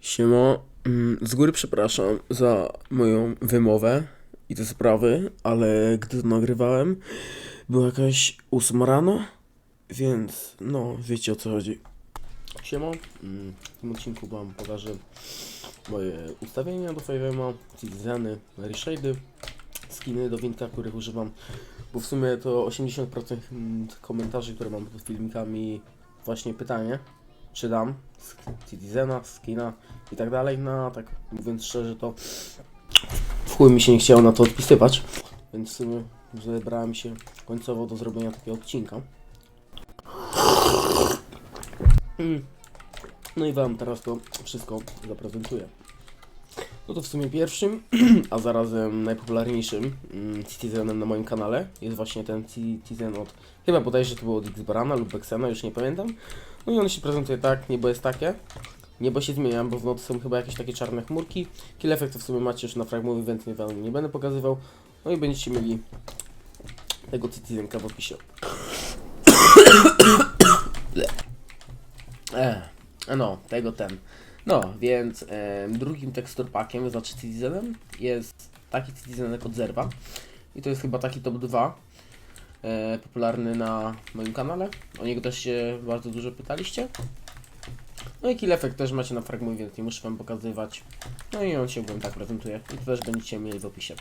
Siemo, mm, z góry przepraszam za moją wymowę i te sprawy, ale gdy to nagrywałem, była jakaś ósma rano, więc no, wiecie o co chodzi. Siemo, mm, w tym odcinku wam pokażę moje ustawienia do Favema, citizeny, reshady, skiny do winka, których używam, bo w sumie to 80% mm, komentarzy, które mam pod filmikami, właśnie pytanie, czy dam Citizena, skina i tak dalej, no tak mówiąc szczerze to w chuj mi się nie chciało na to odpisywać, więc w sumie zebrałem się końcowo do zrobienia takiego odcinka. Mm. No i wam teraz to wszystko zaprezentuję. No to w sumie pierwszym, a zarazem najpopularniejszym mm, Citizenem na moim kanale jest właśnie ten Citizen od, chyba bodajże to było od Xbarana lub Bexena, już nie pamiętam. No i on się prezentuje tak, niebo jest takie. Niebo się zmienia, bo w nocy są chyba jakieś takie czarne chmurki. Kill efekty w sumie macie już na fragmowie, więc nie, wam nie będę pokazywał. No i będziecie mieli tego Citizenka w opisie. e, no, tego ten. No, więc e, drugim tekstur packiem, znaczy Citizenem, jest taki Citizenek od Zerwa. I to jest chyba taki top 2 e, popularny na moim kanale. O niego też się bardzo dużo pytaliście. No i Kill Effect też macie na fragmencie, więc nie muszę Wam pokazywać. No i on się ogólnie tak prezentuje. I to też będziecie mieli w opisie.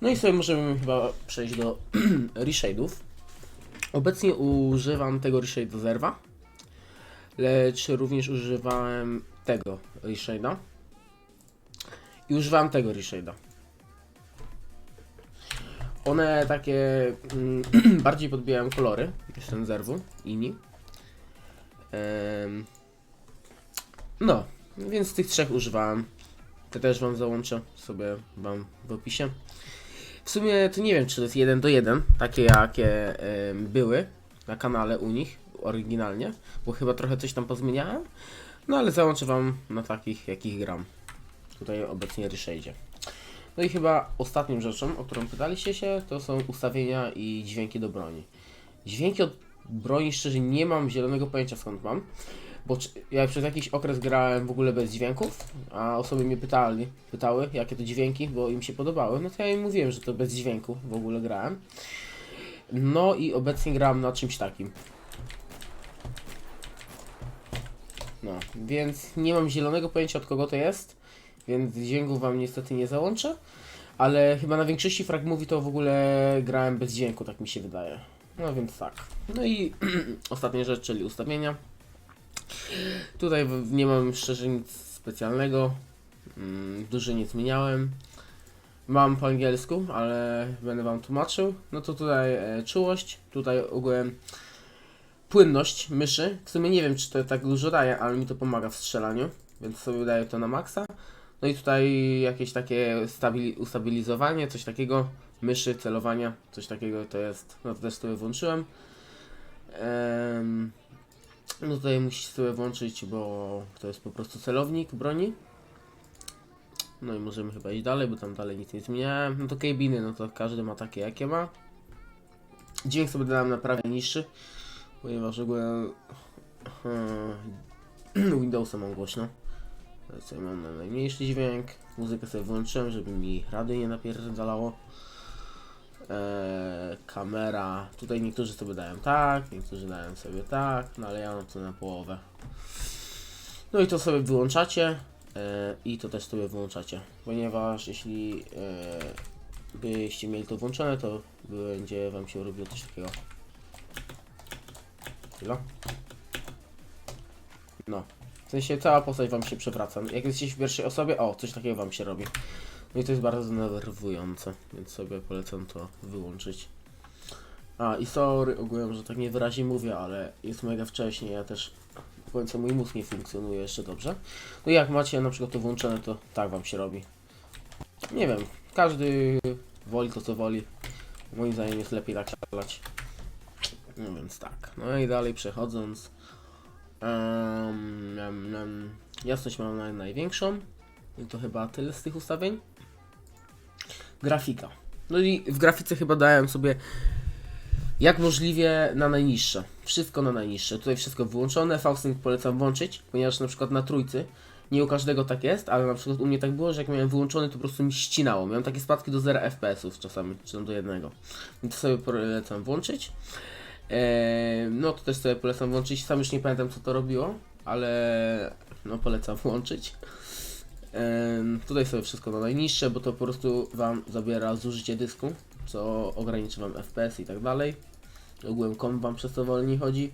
No i sobie możemy chyba przejść do reshade'ów. Obecnie używam tego reshade do zerwa. Lecz również używałem tego reshade'a. I używałem tego reshade'a. One takie mm, bardziej podbijają kolory niż ten zerwu, inni. Em, no, więc tych trzech używałem. Te też wam załączę sobie wam w opisie. W sumie to nie wiem, czy to jest jeden do jeden, takie jakie em, były na kanale u nich oryginalnie, bo chyba trochę coś tam pozmieniałem. No ale załączę wam na takich, jakich gram. Tutaj obecnie Reshade. No i chyba ostatnią rzeczą, o którą pytaliście się, to są ustawienia i dźwięki do broni. Dźwięki od broni szczerze nie mam zielonego pojęcia skąd mam, bo ja przez jakiś okres grałem w ogóle bez dźwięków, a osoby mnie pytali, pytały jakie to dźwięki, bo im się podobały, no to ja im mówiłem, że to bez dźwięku w ogóle grałem. No i obecnie gram na czymś takim. No, więc nie mam zielonego pojęcia od kogo to jest, więc dźwięków wam niestety nie załączę, ale chyba na większości fragmów to w ogóle grałem bez dźwięku, tak mi się wydaje. No więc tak. No i ostatnia rzecz, czyli ustawienia. Tutaj nie mam szczerze nic specjalnego. Mm, Dużo nie zmieniałem. Mam po angielsku, ale będę wam tłumaczył. No to tutaj e, czułość, tutaj ogółem płynność myszy. W sumie nie wiem, czy to tak dużo daje, ale mi to pomaga w strzelaniu, więc sobie daję to na maksa. No i tutaj jakieś takie stabili- ustabilizowanie, coś takiego, myszy, celowania, coś takiego to jest, no to też sobie włączyłem. Em, no tutaj musisz sobie włączyć, bo to jest po prostu celownik broni. No i możemy chyba iść dalej, bo tam dalej nic nie zmieniałem. No to kabiny, no to każdy ma takie jakie ma. Dźwięk sobie dałem na prawie niższy, ponieważ ogółem hmm, Windowsa mam głośno. Teraz sobie mam na najmniejszy dźwięk. Muzykę sobie włączyłem, żeby mi rady nie napierdalało. Eee, kamera. Tutaj niektórzy sobie dają tak, niektórzy dają sobie tak, no ale ja mam to na połowę. No i to sobie wyłączacie e, i to też sobie wyłączacie, ponieważ jeśli e, byście mieli to włączone, to będzie wam się robiło coś takiego. Chwila. No. W sensie cała postać wam się przewraca. Jak jesteście w pierwszej osobie, o, coś takiego wam się robi. No i to jest bardzo denerwujące, więc sobie polecam to wyłączyć. A i sorry ogółem, że tak niewyraźnie mówię, ale jest mega wcześnie, ja też w końcu mój mózg nie funkcjonuje jeszcze dobrze. No i jak macie na przykład to włączone, to tak wam się robi. Nie wiem, każdy woli to co woli. Moim zdaniem jest lepiej tak szalać. No więc tak. No i dalej przechodząc. Um, um, um, jasność mam naj, największą. I to chyba tyle z tych ustawień. Grafika. No i w grafice chyba dałem sobie jak możliwie na najniższe. Wszystko na najniższe. Tutaj wszystko wyłączone. Fausting polecam włączyć, ponieważ na przykład na trójcy Nie u każdego tak jest, ale na przykład u mnie tak było, że jak miałem wyłączony, to po prostu mi ścinało. Miałem takie spadki do 0 FPS-ów czasami, czy tam do jednego. Więc sobie polecam włączyć. No to też sobie polecam włączyć. Sam już nie pamiętam co to robiło, ale no polecam włączyć. Tutaj sobie wszystko na najniższe, bo to po prostu Wam zabiera zużycie dysku, co ograniczy Wam FPS i tak dalej. Ogółem komp Wam przez to wolniej chodzi.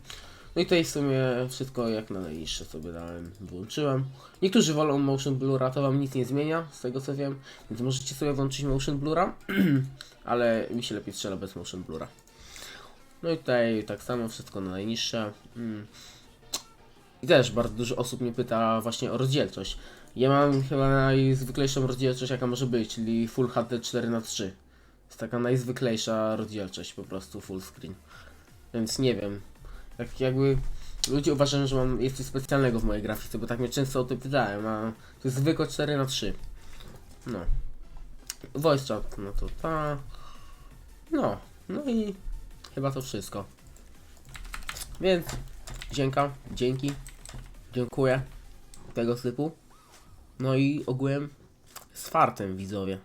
No i tutaj w sumie wszystko jak na najniższe sobie dałem, włączyłem. Niektórzy wolą Motion Blura, to Wam nic nie zmienia, z tego co wiem, więc możecie sobie włączyć Motion Blura, ale mi się lepiej strzela bez Motion Blura. No i tutaj tak samo wszystko na najniższe. Mm. I też bardzo dużo osób mnie pyta właśnie o rozdzielczość. Ja mam chyba najzwyklejszą rozdzielczość jaka może być, czyli Full HD 4x3. Jest taka najzwyklejsza rozdzielczość, po prostu full screen. Więc nie wiem. Tak jakby ludzie uważają, że mam jest coś specjalnego w mojej grafice, bo tak mnie często o to pytałem, a to jest zwykłe 4x3. No. Voice chat, no to ta. No. No i chyba to wszystko. Więc dzięka, dzięki, dziękuję tego typu. No i ogółem z fartem widzowie.